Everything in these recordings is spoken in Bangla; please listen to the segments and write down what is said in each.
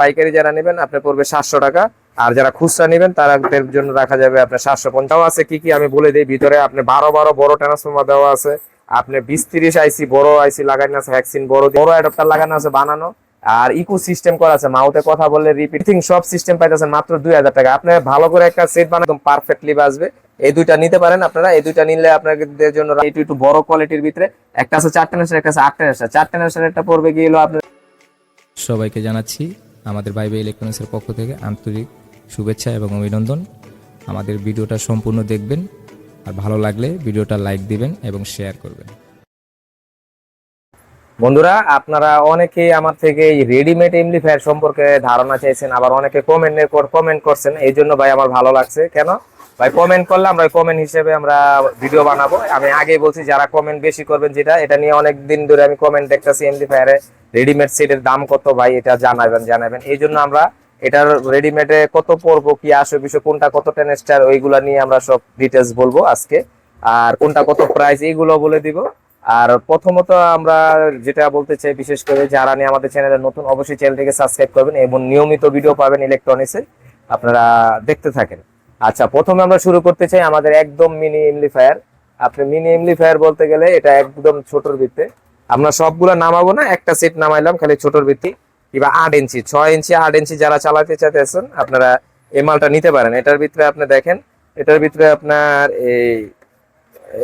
পাইকারি যারা নেবেন, আপনার পড়বে সাতশো টাকা। আর যারা খুচরা নেবেন, তাদের জন্য রাখা যাবে আপনার সাতশো পঞ্চাশ। আছে কি কি আমি বলে দিই, ভিতরে আপনি বারো বারো বড় ট্রান্সফর্মার দেওয়া আছে। আপনি বিশ তিরিশ আইসি, বড় আইসি লাগানো আছে ভ্যাকসিন বড় বড় অ্যাডাপ্টার লাগানো আছে বানানো। আর ইকো সিস্টেম করা আছে মাউথে কথা বললে রিপিটিং সব সিস্টেম পাইতেছেন মাত্র দুই হাজার টাকা। আপনি ভালো করে একটা সেট বানানো, একদম পারফেক্টলি বাজবে। এই দুইটা নিতে পারেন আপনারা, এই দুইটা নিলে আপনাদের জন্য একটু একটু বড় কোয়ালিটির ভিতরে। একটা আছে চারটে নেশার একটা আছে আটটা নেশার চারটে নেশার একটা পড়বে গিয়ে আপনার সবাইকে জানাচ্ছি আমাদের বাইবে ইলেকট্রনিক্সের পক্ষ থেকে আন্তরিক শুভেচ্ছা এবং অভিনন্দন। আমাদের ভিডিওটা সম্পূর্ণ দেখবেন, আর ভালো লাগলে ভিডিওটা লাইক দিবেন এবং শেয়ার করবেন। বন্ধুরা, আপনারা অনেকেই আমার থেকে এই রেডিমেড এমপ্লিফায়ার সম্পর্কে ধারণা চাইছেন, আবার অনেকে কমেন্টের পর কমেন্ট করছেন। এই জন্য ভাই আমার ভালো লাগছে। কেন? ভাই কমেন্ট করলে আমরা কমেন্ট হিসেবে আমরা ভিডিও বানাবো। আমি আগেই বলছি, যারা কমেন্ট বেশি করবেন যেটা, এটা নিয়ে অনেক দিন ধরে আমি কমেন্ট দেখতেছি এমপ্লিফায়ারে রেডিমেড সেটের দাম কত ভাই? এটা জানাবেন জানাবেন। এই জন্য আমরা এটার রেডিমেডে কত পড়ব কি আসবে বিষয়, কোনটা কত টেন স্টার ওইগুলা নিয়ে আমরা সব ডিটেলস বলব আজকে। আর কোনটা কত প্রাইস এইগুলো বলে দিব। আর প্রথমত আমরা যেটা বলতে চাই, বিশেষ করে যারা নিয়ে আমাদের চ্যানেলে নতুন, অবশ্যই চ্যানেলটিকে সাবস্ক্রাইব করবেন এবং নিয়মিত ভিডিও পাবেন ইলেকট্রনিক্সে আপনারা দেখতে থাকেন। আচ্ছা প্রথমে আমরা শুরু করতে চাই আমাদের একদম মিনি এমপ্লিফায়ার আপনি মিনি এমপ্লিফায়ার বলতে গেলে এটা একদম ছোটর ভিত্তে আমরা সবগুলো নামাবো না, একটা সেট নামাইলাম, খালি ছোটর ভিত্তি। কিংবা আট ইঞ্চি, ছয় ইঞ্চি, আট ইঞ্চি যারা চালাতে চাইতেছেন, আপনারা এই মালটা নিতে পারেন। এটার ভিতরে আপনি দেখেন, এটার ভিতরে আপনার এই,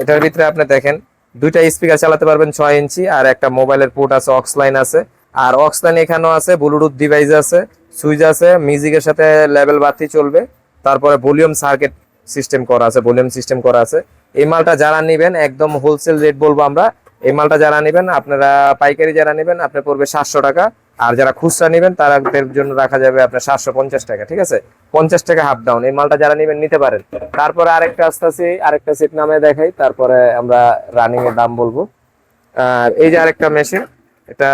এটার ভিতরে আপনি দেখেন, দুইটা স্পিকার চালাতে পারবেন ছয় ইঞ্চি, আর একটা মোবাইলের পোর্ট আছে অক্স লাইন আছে। আর অক্স লাইন এখানেও আছে ব্লুটুথ ডিভাইস আছে সুইচ আছে মিউজিকের সাথে লেভেল বাতি চলবে। তারপরে ভলিউম সার্কিট সিস্টেম করা আছে ভলিউম সিস্টেম করা আছে। এই মালটা যারা নেবেন, একদম হোলসেল রেট বলব আমরা এই মালটা যারা নেবেন, আপনারা পাইকারি যারা নেবেন, আপনার পড়বে সাতশো টাকা। আর যারা খুচরা নেবেন, তাদের জন্য রাখা যাবে আপনার সাতশো পঞ্চাশ টাকা, ঠিক আছে? পঞ্চাশ টাকা হাফ ডাউন এই মালটা যারা নেবেন, নিতে পারেন। তারপরে আরেকটা আস্তে আস্তে, আরেকটা সেট নামে দেখাই, তারপরে আমরা রানিং এর দাম বলব। আর এই যে আরেকটা মেশিন এটা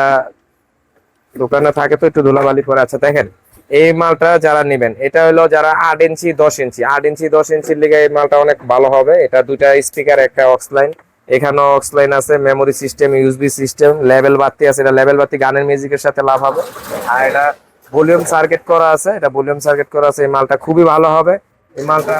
দোকানে থাকে তো, একটু ধুলাবালি পরে আছে দেখেন, এই মালটা যারা নেবেন, এটা হলো যারা আট ইঞ্চি, দশ ইঞ্চি, আট ইঞ্চি, দশ ইঞ্চির লিগে এই মালটা অনেক ভালো হবে। এটা দুইটা স্টিকার একটা অক্স লাইন এখানেও অক্স লাইন আছে memory system USB system level বাতি আছে, এটা লেভেল বাতি গানের মিউজিকের সাথে লাভ হবে। আর এটা ভলিউম সার্কিট করা আছে, এটা ভলিউম সার্কিট করা আছে, এই মালটা খুবই ভালো হবে। এই মালটা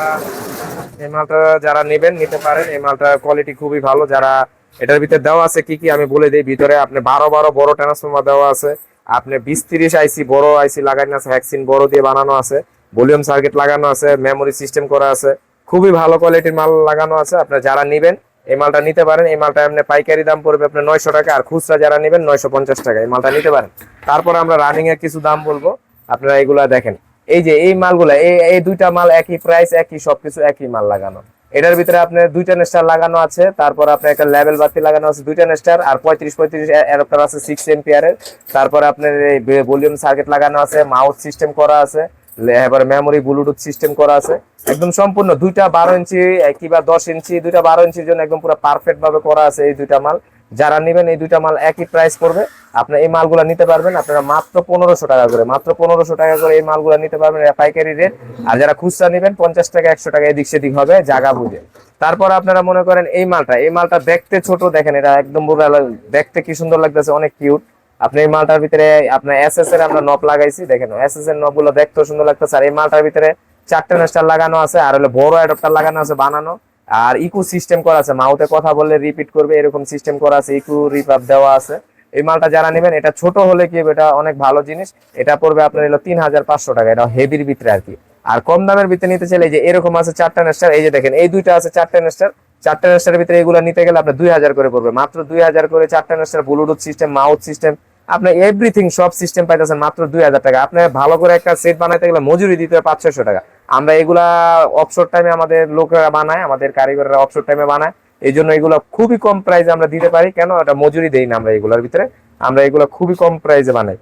এই মালটা যারা নেবেন, নিতে পারেন, এই মালটা কোয়ালিটি খুবই ভালো। যারা এটার ভিতরে দেওয়া আছে, কি কি আমি বলে দিই, ভিতরে আপনি বারো বারো বড় ট্রান্সফর্মার দেওয়া আছে, আপনি বিশ তিরিশ আইসি বড় আইসি লাগানো আছে ভ্যাকসিন বড় দিয়ে বানানো আছে ভলিউম সার্কিট লাগানো আছে মেমোরি সিস্টেম করা আছে, খুবই ভালো কোয়ালিটির মাল লাগানো আছে। আপনার যারা নেবেন এই মালটা নিতে পারেন। এই মালটা আপনি পাইকারি দাম পড়বে আপনার নয়শো টাকা, আর খুচরা যারা নেবেন নয়শো পঞ্চাশ টাকা। এই মালটা নিতে পারেন। তারপর আমরা রানিং এর কিছু দাম বলব। আপনারা এইগুলা দেখেন। এই যে এই মালগুলা, এই এই দুইটা মাল একই প্রাইস একই সবকিছু, একই মাল লাগানো। এটার ভিতরে আপনার দুইটা নেস্টার লাগানো আছে। তারপর আপনার একটা লেভেল বাতি লাগানো আছে দুইটা নেস্টার, আর পঁয়ত্রিশ পঁয়ত্রিশ অ্যাডাপ্টার আছে সিক্স এমপিয়ারের তারপর আপনার এই ভলিউম সার্কিট লাগানো আছে মাউথ সিস্টেম করা আছে। এবার মেমোরি ব্লুটুথ সিস্টেম করা আছে। একদম সম্পূর্ণ দুইটা বারো ইঞ্চি কিংবা দশ ইঞ্চি, দুইটা বারো ইঞ্চির জন্য একদম পুরো পারফেক্ট ভাবে করা আছে এই দুইটা মাল। যারা নেবেন এই দুইটা মাল একই প্রাইস পড়বে। আপনার এই মালগুলো নিতে পারবেন। আপনারা মাত্র পনেরোশো টাকা করে, মাত্র পনেরোশো টাকা করে এই মালগুলো নিতে পারবেন পাইকারি রেট আর যারা খুচরা নেবেন, পঞ্চাশ টাকা, একশো টাকা এদিক সেদিক হবে জায়গা বুঝে। তারপর আপনারা মনে করেন এই মালটা এই মালটা দেখতে ছোট, দেখেন এটা একদম দেখতে কি সুন্দর লাগতেছে, অনেক কিউট আপনি এই মালটার ভিতরে আপনার এসএস এর আমরা নব লাগাইছি, দেখেন এসএস এর নবগুলো দেখতেও সুন্দর লাগতেছে। আর এই মালটার ভিতরে চারটে নেস্টার লাগানো আছে, আর হলো বড় অ্যাডাপ্টার লাগানো আছে বানানো। আর ইকো সিস্টেম করা আছে মাউথে কথা বললে রিপিট করবে, এরকম সিস্টেম করা আছে ইকো রিপাপ দেওয়া আছে। এই মালটা যারা নেবেন, এটা ছোট হলে কি এটা অনেক ভালো জিনিস। এটা পড়বে আপনার হলো তিন হাজার পাঁচশো টাকা, এটা হেভির ভিতরে আর কি। আর কম দামের ভিতরে নিতে চাইলে যে এরকম আছে চারটা নেস্টার এই যে দেখেন, এই দুইটা আছে চারটা নেস্টার চারটা নেস্টারের ভিতরে এগুলো নিতে গেলে আপনার দুই হাজার করে পড়বে। মাত্র দুই হাজার করে চারটা নেস্টার ব্লুটুথ সিস্টেম মাউথ সিস্টেম আপনি এভরিথিং সব সিস্টেম পাইতেছেন মাত্র দুই হাজার টাকা। আপনি ভালো করে একটা সেট বানাইতে গেলে মজুরি দিতে হবে পাঁচ ছয়শো টাকা। আমরা এগুলা অফশোর টাইমে আমাদের লোকেরা বানায়, আমাদের কারিগররা অফশোর টাইমে বানায়। এই জন্য এগুলো খুবই কম প্রাইসে আমরা দিতে পারি। কেন? এটা মজুরি দেই না আমরা এগুলোর ভিতরে। আমরা এগুলো খুবই কম প্রাইসে বানাই।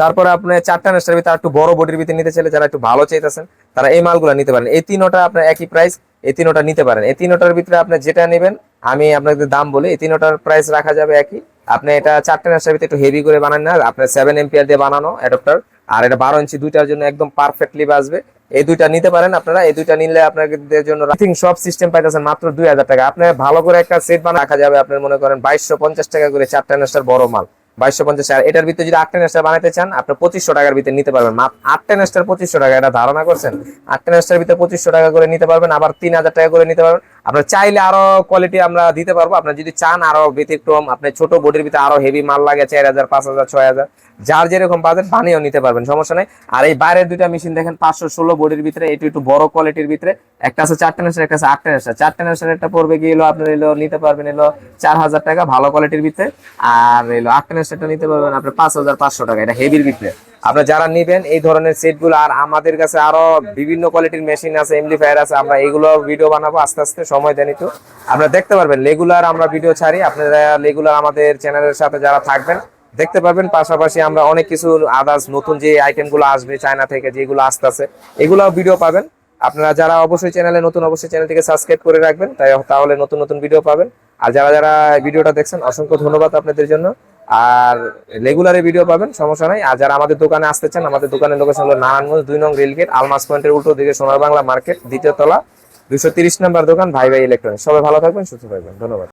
তারপরে আপনি চারটা নেস্টার ভিতরে একটু বড় বডির ভিতরে নিতে চাইলে যারা একটু ভালো চাইতেছেন, তারা এই মালগুলো নিতে পারেন। এই তিনোটা আপনার একই প্রাইস এই তিনোটা নিতে পারেন। এই তিনোটার ভিতরে আপনি যেটা নেবেন, আমি আপনাদের দাম বলি এই তিনোটার প্রাইস রাখা যাবে একই। আপনি এটা চারটে নেস্টার ভিতরে একটু হেভি করে বানান না আপনার সেভেন এমপিআর দিয়ে বানানো অ্যাডাপ্টার আর এটা বারো ইঞ্চি দুইটার জন্য একদম পারফেক্টলি বাজবে। এই দুইটা নিতে পারেন আপনারা, এই দুইটা নিলে আপনাদের জন্য রাথিং সব সিস্টেম পাইতেছেন মাত্র দুই হাজার টাকা। আপনার ভালো করে একটা সেট বানা রাখা যাবে আপনার মনে করেন বাইশশো পঞ্চাশ টাকা করে চারটা নেস্টার বড় মাল। বাইশশো পঞ্চাশ আর এটার ভিতরে যদি আটটা নেস্টার বানাতে চান, আপনি পঁচিশশো টাকার ভিতরে নিতে পারবেন। আটটা নেস্টার পঁচিশশো টাকা, এটা ধারণা করছেন? আটটা নেস্টার ভিতরে পঁচিশশো টাকা করে নিতে পারবেন, আবার তিন হাজার টাকা করে নিতে পারবেন। আপনার চাইলে আরও কোয়ালিটি আমরা দিতে পারব। আপনার যদি চান আরও ব্যতিক্রম, আপনি ছোট বডির ভিতরে আরও হেভি মাল লাগে, চার হাজার, পাঁচ হাজার, ছয় হাজার, যার যেরকম বাজেট বানিয়েও নিতে পারবেন, সমস্যা নেই। আর এই বাইরের দুইটা মেশিন দেখেন, পাঁচশো ষোলো বডির ভিতরে একটু একটু বড় কোয়ালিটির ভিতরে, একটা আছে চারটে নেশার একটা আছে আটটা নেশার চারটে নেশার একটা পড়বে গিয়ে এলো, আপনার এলো, নিতে পারবেন এলো, চার হাজার টাকা, ভালো কোয়ালিটির ভিতরে। আর এলো আটটা নেশারটা নিতে পারবেন আপনার পাঁচ হাজার পাঁচশো টাকা। এটা হেভির ভিতরে আপনারা যারা নিবেন, এই ধরনের সেটগুলো আর আমাদের কাছে আরও বিভিন্ন কোয়ালিটির মেশিন আছে এমপ্লিফায়ার আছে, আমরা এগুলো ভিডিও বানাবো, আস্তে আস্তে সময় দেন একটু আপনারা দেখতে পারবেন রেগুলার আমরা ভিডিও ছাড়ি। আপনারা রেগুলার আমাদের চ্যানেলের সাথে যারা থাকবেন, দেখতে পারবেন, পাশাপাশি আমরা অনেক কিছু আদার্স নতুন যে আইটেমগুলো আসবে চায়না থেকে, যেগুলো আসতেছে এগুলো ভিডিও পাবেন। আপনারা যারা অবশ্যই চ্যানেলে নতুন, অবশ্যই চ্যানেলটিকে সাবস্ক্রাইব করে রাখবেন, তাই তাহলে নতুন নতুন ভিডিও পাবেন। আর যারা যারা ভিডিওটা দেখছেন, অসংখ্য ধন্যবাদ আপনাদের জন্য। আর রেগুলারে ভিডিও পাবেন, সমস্যা নাই। আর যারা আমাদের দোকানে আসতে চান, আমাদের দোকানের লোকেশন হলো নারায়ণগঞ্জ দুই নং রেলগেট আলমাস পয়েন্টের উল্টো দিকে সোনার বাংলা মার্কেট দ্বিতীয় তলা, দুশো তিরিশ নম্বর দোকান, ভাই ভাই ইলেকট্রনিক্স সবাই ভালো থাকবেন, সুস্থ থাকবেন। ধন্যবাদ।